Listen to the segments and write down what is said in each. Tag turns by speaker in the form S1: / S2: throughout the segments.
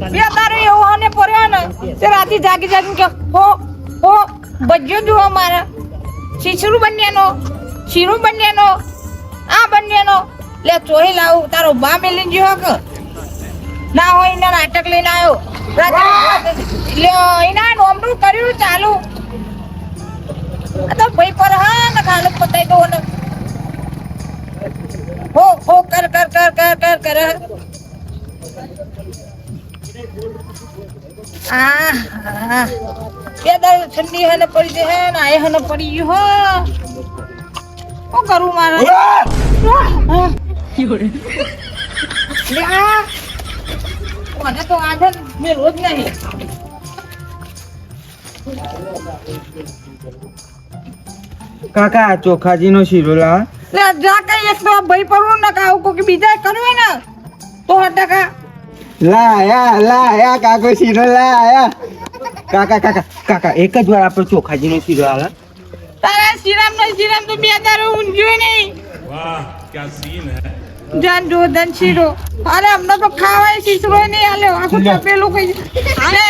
S1: બે તારે એવો અને પડ્યો ને, તે રાતે જાગી જાગી કે, હો હો બજ્જો જુઓ મારા છીછરું બન્યાનો શીરું બન્યાનો આ બન્યાનો લે, ચોહી લાવું, તારો બા મેલી ગયો કે? ના હોય ને નાટક લઈને આવ્યો રાતે એના નોમનું કર્યું ચાલુ. તો ભાઈ પર હા ને ખાલો પતાઈ દો ને. હો હો, કર કર કર કર કર કર આ આ. બે દાળ ઠંડી હે ને પડી છે ને આ હે ને પડી ગયું હો. શું કરું મારે? હા. લે આ. મને તો આજે મેલો જ નહીં.
S2: કાકા ચોખાજી નો શીરો લાવ.
S1: લે જા કઈ એક તો ભાઈ પડવું ને કાવું કે બીજા કરવે ને? તો સો ટકા
S2: લાયા લાયા કાકો શીરો લાયા. કાકા કાકા કાકા એક જ વાર આપણે ચોખાજીનો શીરો આવે
S1: તારા શીરામનો શીરામ તો બે તારો ઊંઘ્યો નહીં. વાહ ક્યાં શીરો. અરે અમને તો ખાવાય શીરો નહીં આલે આખું તપેલું કઈ અરે!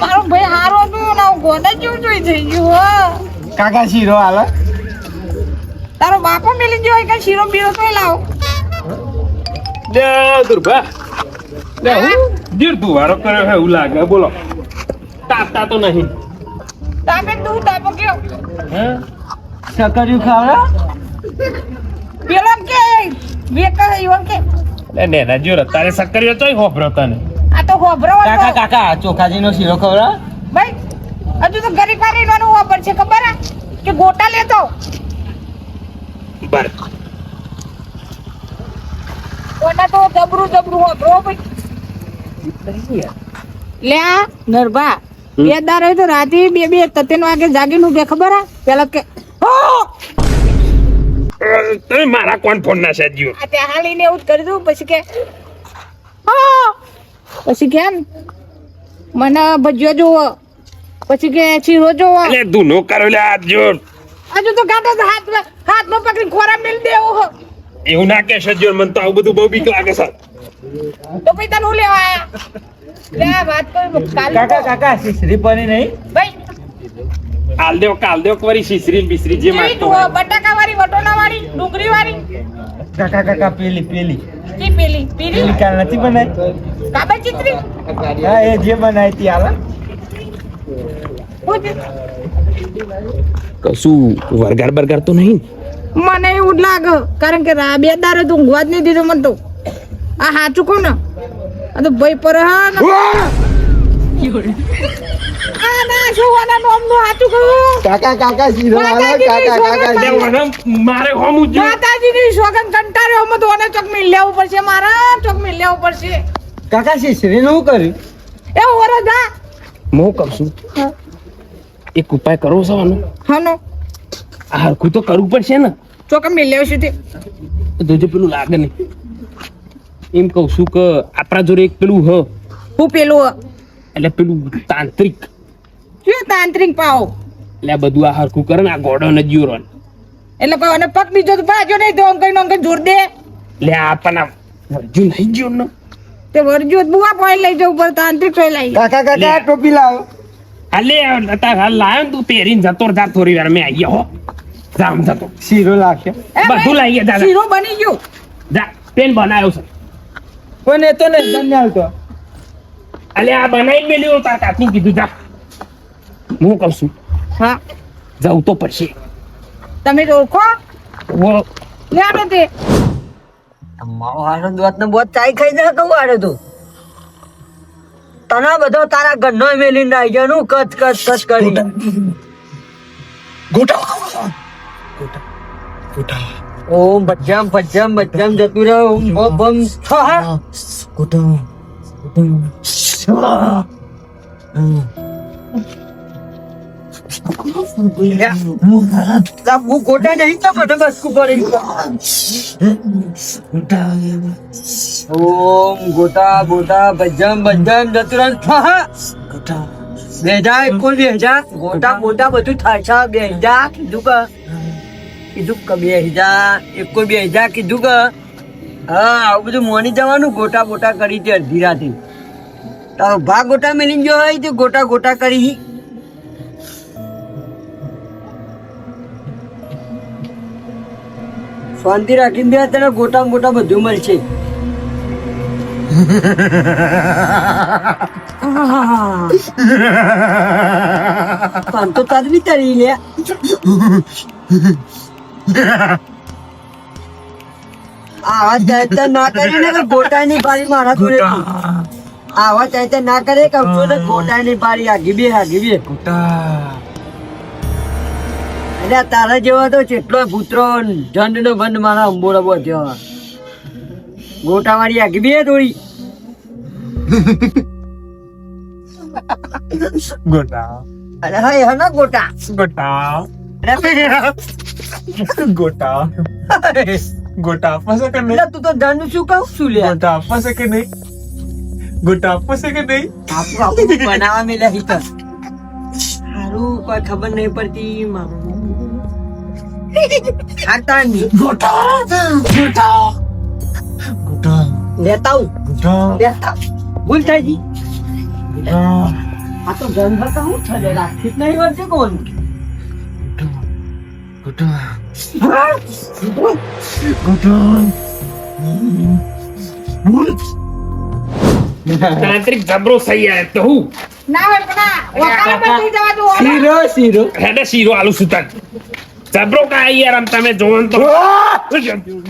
S1: મારો ભાઈ હારો નું ના ગોને જેવું જોઈ થઈ ગયું
S2: કાકા શીરો હાલો
S1: તારો બાપો મેલી ગયો હોય કે શીરો બીરો તો લાવ.
S3: લે દુર્ભા લે હું દીર તું વારો કર્યો હે એવું લાગે. બોલો. તાપતા તો નહીં.
S1: તાપે તું તાપો કયો?
S3: હે?
S2: સકર્યું ખાવડા?
S1: પેલો કે વેકા ઈવન કે.
S3: લે ને ના જો તારે સક્કરિયો તોય હોભરો તને
S1: આ તો હોભરો
S2: કાકા કાકા ચોખાજીનો શીરો ખવડા?
S1: ભાઈ હજુ તો ગરીબ વાળી નો વાપર છે ખબર હે? કે ગોટા લેતો?
S3: બર.
S1: કોના તો જબરું જબરું હોભરો ભાઈ લે આ નરભા બે દાર હોય તો રાતે બે બે તતેન વાગે જાગીને ઉભે ખબર આ? પેલા કે
S3: તમે મારા કોણ ફોન ના સાજ્યો
S1: આ ત્યાં હાલીને એવું જ કરી દઉં પછી કે પછી કેમ મને ભજીયો જોવો પછી કે ચીરો જોવો
S3: એટલે ધૂનો કરો લે હાથ જોડ
S1: હજુ તો ગાતો તો હાથમાં હાથમાં પકડી ખોરા મેલ દેવો હો.
S3: એવું ના કે સજ્જોર મન તો આવું બધું બહુ બીક લાગે સર
S1: તો પછી તને હું લેવા આયા? લે વાત કરું કાલ
S2: કાકા કાકા સિસરી પડી નહીં?
S1: ભાઈ.
S3: કાલ દેવ કાલ દેવ કરી સિસરી બિસરી જે માગતો
S1: બટાકા વાળી વટોના વાળી ડુંગળી વાળી
S2: કાકા કાકા પેલી પેલી.
S1: કી પેલી
S2: પેલી. કાલ નથી બનાવી
S1: કાબા ચિત્રી?
S2: હા એ જે બનાવી તી આલે.
S3: કશું વરગાર બરગાર તો નહીં
S1: મને એવું જ લાગે. કારણ કે રા બે દારે તું ઊંઘવા જ નહીં દીધો મને તો. આ સાચું કહું ને? આ તો ભાઈ પર ને.
S2: કાકા શીરો
S3: મારે હોમું જ
S1: સોગન કંટાળ્યો અમે તો ચોક મિલ લેવું પડશે મારા ચોક મિલ લેવું પડશે.
S2: કાકા શીશરી નું કર્યું?
S1: એ ઓરો જા
S3: છું. એક ઉપાય કરવો છે આનો?
S1: હનો.
S3: આ હરખું તો કરવું પડશે ને.
S1: તો મિલ લેવું છે તે
S3: તો પેલું લાગે નહીં. એમ કહું છું કે આપણા જોડે એક પેલું હ.
S1: હું પેલું
S3: એટલે પેલું તાંત્રિક.
S1: શું તાંત્રિક પાવ?
S3: એટલે બધું આ હરખું કરે ને આ ગોડો ને જીવરો
S1: એટલે પાવ અને પગ બીજો તો બાજો નહીં તો અંકલ અંકલ જોર દે.
S3: એટલે આ આપણને વર્જુ નહીં જીવ ને.
S1: તે વરજો બુઆ પોઈન્ટ લઈ જવું પડે તાંત્રિક લઈ
S2: કાકા કાકા ટોપી લાવો.
S3: હાલે તાર હાલ લાયો ને તું પહેરીને જતો જા થોડી વાર મેં આવીએ હો. જામ જતો.
S2: શીરો લાવશે
S1: એ
S3: બધું લાવીએ દાદા
S1: શીરો બની ગયું.
S3: જા પેન બનાવ્યો છે.
S2: કોને તો ને ધન્ય આવતો
S3: અલે આ બનાવી મેલ્યો તાર કાકી કીધું જા. હું કહું છું
S1: હા.
S3: જવું તો પડશે.
S1: તમે તો ઓળખો?
S3: ઓ
S1: લે આપણે તે.
S4: મારો હારો દોત ને બોત ચાઈ ખાઈ જાય કહું આડે તું. તને બધો તારા ઘરનો મેલી ના આવી કચ કચ કચ કરી ઓમ ભજ્જમ ભજ્જમ ભજ્જમ જતું રહે ઓમ બમ બમ ગોટા. લા, ગોટા ગોટા ગોટા કીધું કે. કીધું કે, બેજા. એક બે બેજા, કીધું કે. હા, આવું બધું મોની જવાનું, ગોટા બોટા કરી છે અડધી રાતે. તારો ભાગ ગોટા મેલી ગયો હોય તે ગોટા ગોટા કરી શાંતિ રાખીને બે તને ગોટા ગોટા બધું મળશે. તો તારી તરી લે. આવા ચાહતા ના કરે ને ગોટાની પારી મારા જોડે આવા ચાહતા ના કરે કે ગોટાની પારી આગી બે આગી બે. એટલે આ તારા જેવો તો કેટલો પુત્રો ઝંડ નો બંધ મારા અંબોડા બો થયો ગોટા વાળી આગી બે થોડી
S3: ગોટા
S4: અરે હા એ હના ગોટા
S3: ગોટા
S4: અરે
S3: ગોટા ગોટા આપવા કે
S4: એટલે તું તો દંડ શું કહું છું લે
S3: ગોટા આપવા કે નહીં ગોટા આપવા કે નહીં
S4: આપું આપું બનાવવા મેલા હિત સારું કોઈ ખબર નહીં પડતી મારું ખાતા નહીં
S3: ગોટા ગોટા ગોટા
S4: લેતા આવું
S3: ગોટા
S4: લેતા ભૂલ થાય જી
S3: ગોટા
S4: આ તો ગંધ હતા હું થલે રાખી જ નહીં વળશે કોણ
S3: ગોટા તાંત્રિક જબરો સહી આવે તો હું
S4: શીરો શીરો.
S3: હેડે શીરો આલુ જબરો કા યાર આમ તમે તો.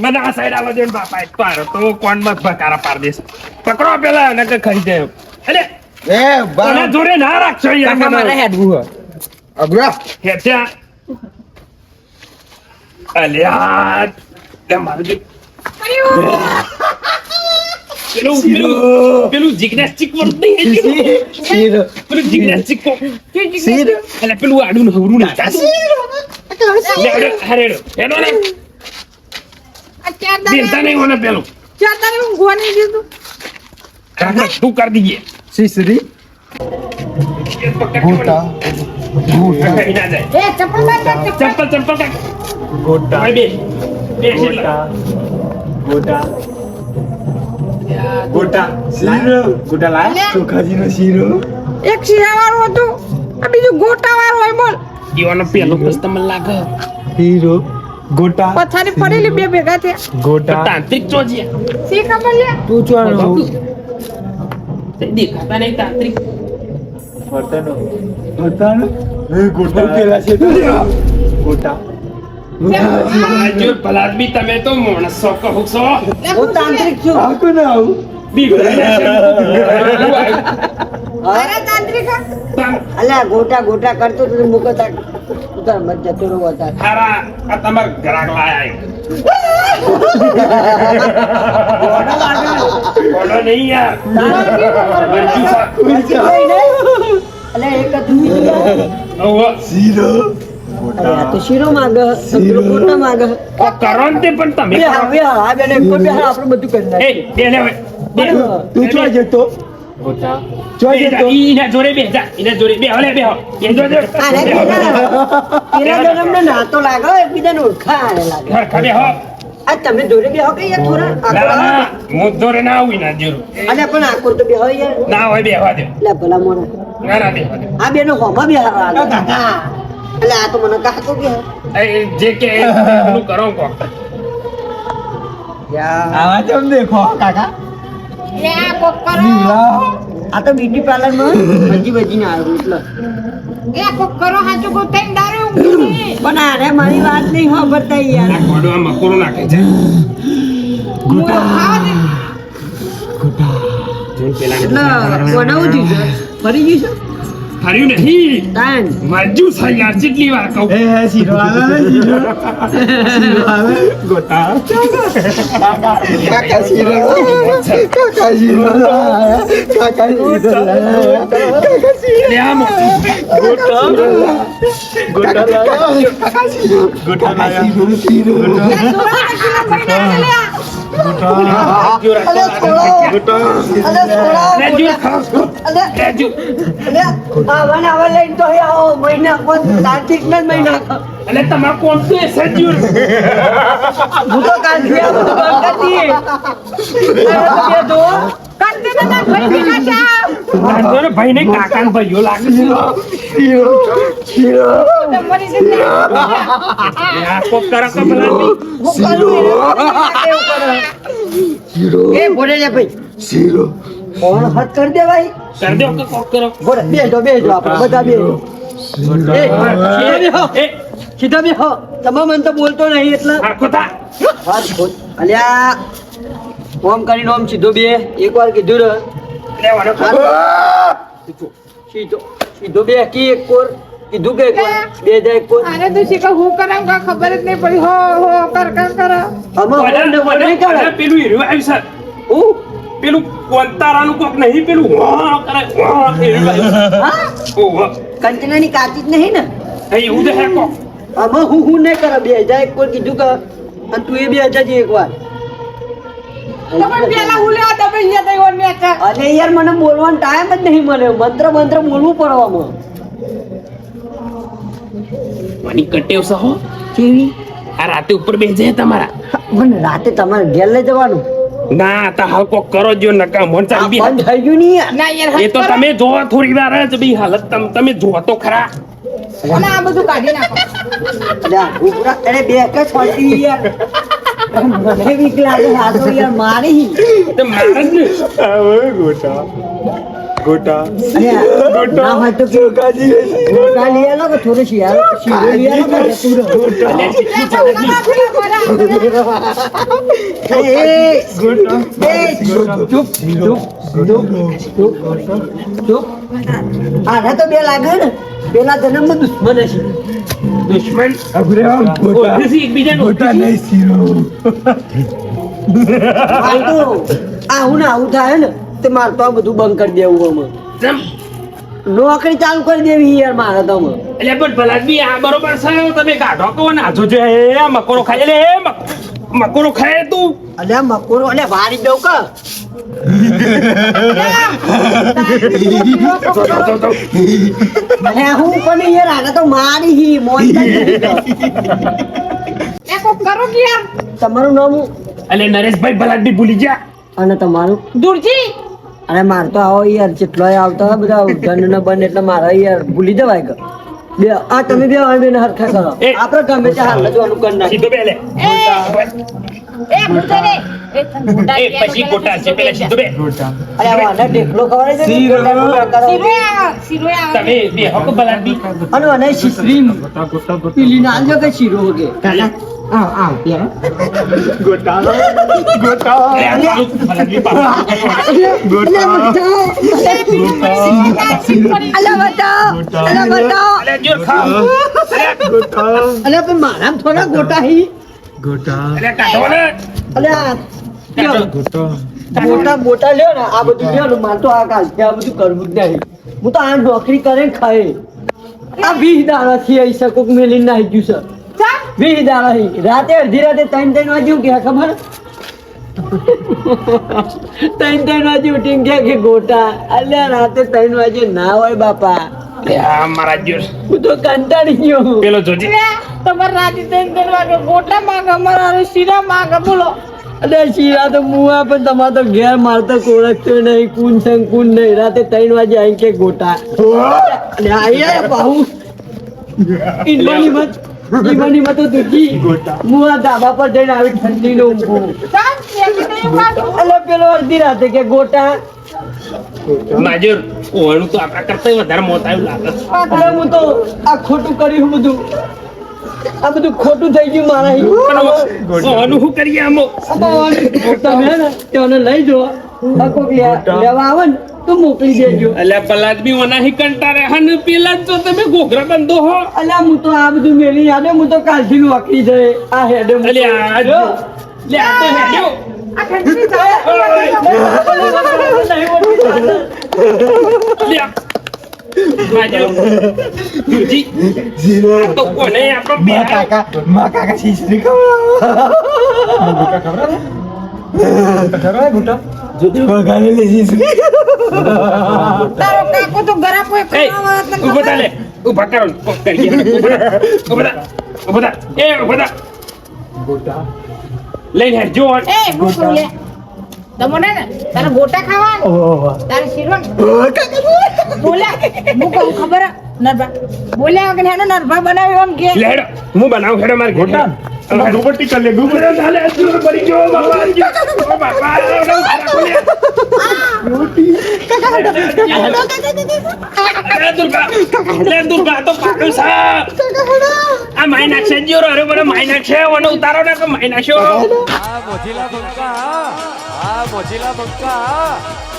S3: મને આ સાઈડ આવવા દે બાપા એક પાર તો કોણ મત બકારા પાર દેશ. પકડો પેલા નકર ખાઈ જાય. અરે
S2: એ બા.
S3: મને જોડે ના રાખશો યાર મને.
S4: હેડવું હે.
S2: અબરા
S3: હેઠ્યા અલ્યા. તે મારું જે પેલું પેલું પેલું જિગ્નેસ્ટિક વર્ક નહીં હે?
S4: શીરો
S3: પેલું જિગ્નેસ્ટિક
S4: શીરો
S3: એટલે પેલું આડું ને હવરું ના થાશે. લે, હેડો, હેડો, હેડો ને.
S1: આ ચાર
S3: દિલતા
S1: દાડા
S3: નહીં હોને પેલું.
S1: ચાર દાડા ઊંઘવા નહીં દીધું
S3: કાકા, તું કરી દીજે.
S2: શીશરી
S3: એ પકડ
S2: ગોટા
S3: કઈ ના જાય.
S1: એ ચપ્પલ બાંધ કર, ચપ્પલ.
S3: ચપ્પલ ચપ્પલ કાઢ.
S2: ગોટા
S3: હવે બે. બે છેલ્લા.
S2: ગોટા ગોટા શીરો ગોટા લાય. ચોખાજીનો શીરો.
S1: એક શિયાવાળું હતું. આ બીજું ગોટાવાળું હોય બોલ.
S3: દીવાનો પેલો કસ્ટમર લાગે.
S2: શીરો ગોટા
S1: પથારી પડેલી બે ભેગા થયા.
S2: ગોટા.
S3: તાંત્રિક ચોજી
S1: સી ખબર લે
S2: તું ચોનો
S3: દેખાતા નહીં તાંત્રિક.
S2: વર્તનો. એ ગોટા પેલા છે ગોટા.
S3: ભલાદ તમે તો માણસો કહો છો
S4: હું તાંત્રિક છું
S2: આવું ના આવું
S4: અલ્યા ગોટા ગોટા કરતો તો મૂકો તાર ઉતાર મત જતો રહો તાર
S3: હારા આ તમાર ગ્રાહક લાયા બોલો નહીં યાર
S4: એક જ.
S2: શીરો
S4: અરે આ તો શીરો માંગ પેલો ગોટા
S3: ઓ, કરો ને તે પણ તમે
S4: બે હા બે હા આ બેને કોઈ બે હા આપણે બધું કરી
S3: એ, બે લે હવે. બે.
S2: તું ચો જતો ચો
S3: બે જા,
S2: જતો
S3: ઈ એના જોડે બે જા, એના જોડે બે હલે બે હો. એ જો, જો.
S4: અરે પેલા પેલા જન્મને નાતો લાગે એકબીજાને ઓળખાણ લાગે
S3: હરખા બે હો.
S4: આ તમે જોડે બે હો કે યાર થોડા
S3: ના,
S4: આખો
S3: ના, હું જોડે ના આવું એના જોડે.
S4: અલ્યા પણ આખો તો બે હોય યાર
S3: ના હોય બે હવા દે.
S4: એટલે ભલા મોણા
S3: ના, ના, બે હવા દે.
S4: આ બેનો હોમાં બે હારા એટલે આ તો મને કાકો કે
S3: એ, જે કે એ પેલું કરો કોક.
S2: આવા ચમ દેખો કાકા?
S1: એ આ કોક કરો.
S2: લીલા.
S4: આ તો બ્યુટી પાર્લરમાં ભજી ભજી ને આવ્યું એટલે.
S1: એ કોક કરો હાચો કો ઊંઘી નહીં.
S4: પણ અરે મારી વાત નહીં બતાઈ યાર.
S3: આ ગોડો આ મકોરો નાખે છે.
S1: ગુટા. ગુટા. દે.
S3: પેલા
S4: એટલે બનાવું છું. સર ફરી છે?
S3: ફર્યું નહીં
S4: તાન
S3: મરજુ છે યાર કેટલી વાર કહું
S2: એ હે શીરો આવે ને શીરો શીરો આવે ગોટા કાકા શીરો કાકા શીરો લાયા કાકા શીરો લાયા કાકા શીરો
S3: લે આ મોટું.
S2: ગોટા ગોટા લાયા કાકા શીરો ગોટા લાયા શીરો શીરો
S3: જો
S4: મહિના ના જ મહિના.
S3: એટલે તમારે કોમ તો એ સજ્યું
S4: હું તો કાલથી આ બધું બંધ કરી દઈએ. તો બે જુઓ.
S1: તો ભાઈ ભેગા થયા.
S3: વાંધો ને ભાઈ ને કાકા ને ભાઈઓ લાગે છે.
S1: તમારી સાથે
S3: આ કોક કરો કે ભલા
S1: હું કરું
S4: એ બોલે લે ભાઈ. ફોન હાથ કરી દે ભાઈ?
S3: કરી દો કરો?
S4: બોલે બેસો આપણે બધા બેસો. એ સીધા. તમે મને તો બોલતો નહીં એટલે. અલ્યા ઓમ કરીને ઓમ સીધો બે. એકવાર કીધું ને સીધો સીધો બે કી એક કોર. કીધું કે એક બે જાય કોર.
S1: આને તો શીખો હું કરામ કા ખબર જ નહીં પડી. હો હો કર કર કર.
S4: કરે.
S3: પેલું હીરું છે
S4: હું?
S3: પેલું કોંતારાનું કોક નહીં પેલું કરે
S4: હા? કંચનાની કાચી જ નહીં ને?
S3: એ એવું તો હે કોક
S4: આમાં હું હું નહીં કરે બે હજાર એક કોર કીધું કે અને તું એ બે હજાર જે
S1: એકવાર. પેલા હું લેવા તમે અહીંયા થઈ ઓર ને કા
S4: અરે યાર મને બોલવાનો ટાઈમ જ નહીં મળ્યો. મંત્ર મંત્ર બોલવું પડવામાં
S3: મારી કટેવ સહો
S4: કેવી?
S3: આ રાતે ઉપર બેસે તમારા.
S4: પણ રાતે તમારે ઘેર લઈ જવાનું.
S3: ના તા હાલ કોક કરો જો નકા મન ચાલી બી
S4: બંધ થઈ ગયું નહીં યાર.
S1: ના યાર
S3: એ તો તમે જો થોડી વાર જ બી હાલત તમ તમે જો તો ખરા.
S1: અને આ બધું કાઢી નાખો.
S4: અલ્યા, ઉપરા તને બે કે છોડી યાર. મને બીક લાગે હાથો યાર મારી.
S3: તો મારે જ ને.
S4: ના કેવું ગોટા. લઈ આલો કે થોડું શિયાળો શીરો લઈ આલો કે જતું રહો. એ, એ, એ, ચૂપ, ચૂપ, ચૂપ, ચૂપ, ચૂપ, ચૂપ. આને તો મારે તો બધું બંધ કરી દેવું અમે નોકરી ચાલુ કરી દેવી યાર મારે તો
S3: એટલે પણ ભલા બી આ બરોબર છે. તમે કાઢો કહો ને આજો જો એ મકોરો ખાય લે એ મકોરો ખાય તું.
S4: અલે મકોરો અલે વારી દઉં કે. અલે હું પણ યાર આને તો મારી હી મોજ કરી
S1: કરો કે યાર?
S4: તમારું નામ?
S3: એટલે નરેશભાઈ ભલાડી ભૂલી ગયા.
S4: અને તમારું?
S1: દૂરજી
S4: અરે માર તો આવો યાર જેટલો આવતા હોય બધા ધન ને બને એટલે મારા યાર ભૂલી જવાય કે. બે આ તમે બે ભાઈ બેન હરખા કરો. આપણે ગમે તે હાલ જોવાનું કરી નાખીએ.
S3: સીધો બેલે
S1: એ એ રે. એ
S3: પછી ગોટા છે પેલા સીધો બે.
S4: અરે આ વાને બલાડી અને અને ને, ગોટા ગોટા કરો.
S1: શીરો કે શીરો હોગે.
S3: તમે બે હક ભલા બી
S4: અને મને શીશરી પીલી ના આલજો કે શીરો વગે
S3: અરે આ તારું ભલા બી પાછું.
S4: અલા બતાવ અલા બતાવ
S3: અરે જો ખાવ અરે
S4: અલા પણ મારા થોડા ગોટા હી
S3: ને
S4: અલા
S3: કાઢો.
S4: મોટા મોટા લ્યો ને આ બધું લ્યો ને મારે તો આ કાલ આ બધું કરવું જ નહીં હું તો આ નોકરી કરે ને ખાય આ વીસ દાડા થી આવી શકો મેલી નાહી ગયું છે વીસ દાડા થી રાતે અડધી રાતે ત્રણ ત્રણ વાગ્યું કે ખબર? ત્રણ ત્રણ વાગે ઉઠીને ગયા કે ગોટા. અલ્યા રાતે ત્રણ વાગે ના હોય બાપા.
S3: મારા જો
S4: હું તો કંટાળી ગયો
S3: પેલો જોજી.
S1: તમારે રાતે ત્રણ ત્રણ વાગે ગોટા માંગ અમારા શીરા માંગે બોલો.
S4: અરે શીરા તો મુવા પણ તમારે તો ઘેર મારતો ઓળખતો નહીં કુન સંગ કુન નહીં. રાતે ત્રણ વાગે આવી કે ગોટા. અને આયા બાહુ મત. ઈમાની મત તો દુખી. મુવા ધાબા પર જઈને આવી ઠંડી નો ઊંઘું.
S1: ચા શેકી નહીં પાછું
S4: અલે પેલો અડધી રાતે કે ગોટા.
S3: માજર ઓળું તો આપણા કરતા વધારે મોત લાગે.
S4: હું તો આ ખોટું કર્યું બધું. આ બધું ખોટું થઈ ગયું મારા
S3: શું કરીએ આમો?
S4: તમે ને તેને લઈ જો આ લેવા આવે ને તો મોકલી દેજો.
S3: અલ્યા પલાદ બી ઓનાહી કંટારે હન પેલા જ તમે ગોગરા બંધો હો.
S4: અલ્યા હું તો આ બધું મેલી યાદે હું તો કાલથી નોકરી જાય આ હેડે હું તો-
S3: આ
S4: જો.
S3: લે આ તો હેડ્યો.
S1: આ ઠંડી ચાલે
S3: લે માજર જોજી આ તો કોને? આપણો
S2: કાકા મા કાકા શીશરી
S1: ખબર કાકો તો
S3: લઈને હેડજો
S1: એ તમને ને ગોટા ખાવા તારે બોલ્યા હું કહું ખબર બોલ્યા વગર હેડો નરભા બનાવ્યો આમ
S3: કે હેડો હું બનાવું હેડો મારા ઘોટા ગુબટી કર લે ગુબટી ચાલે દૂર પડી ગયો બાબા ઓ બાપા અરે દુર્ગા અરે દુર્ગા તો પાકલ સા આ માઈના છે જો અરે મને માઈના છે. ઓને ઉતારો ને કે માઈના છો.
S5: આ મોજીલા બંકા આ મોજીલા બંકા